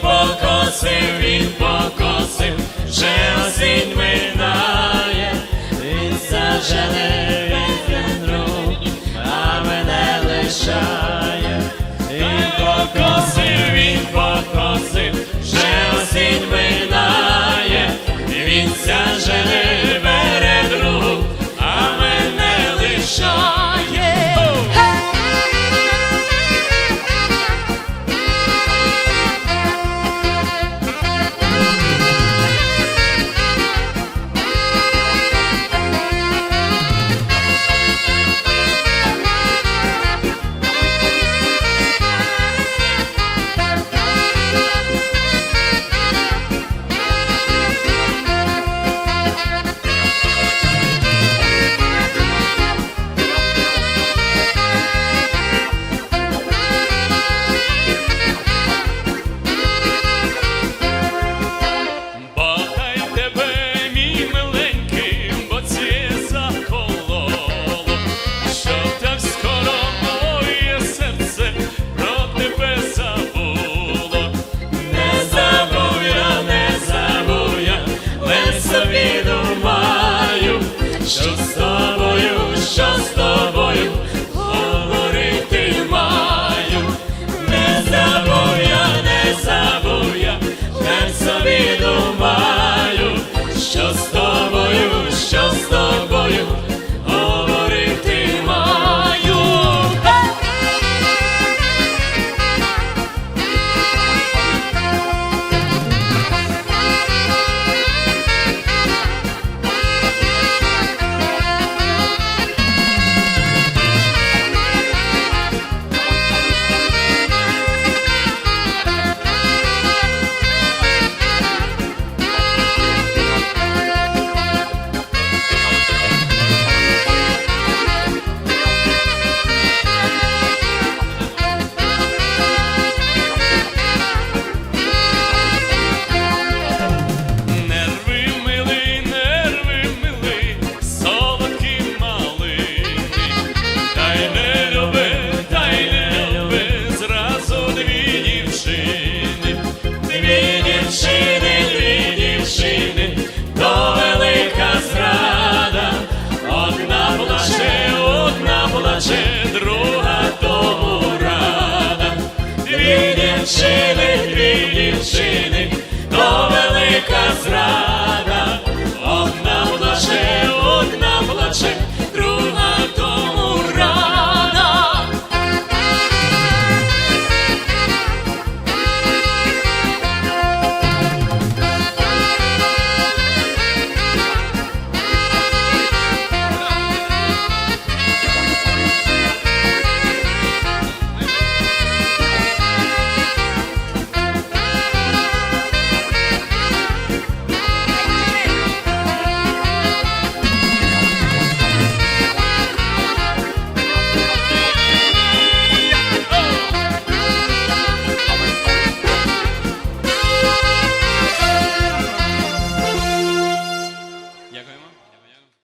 покосив, він покосив, вже осінь минає, він зажене. して encher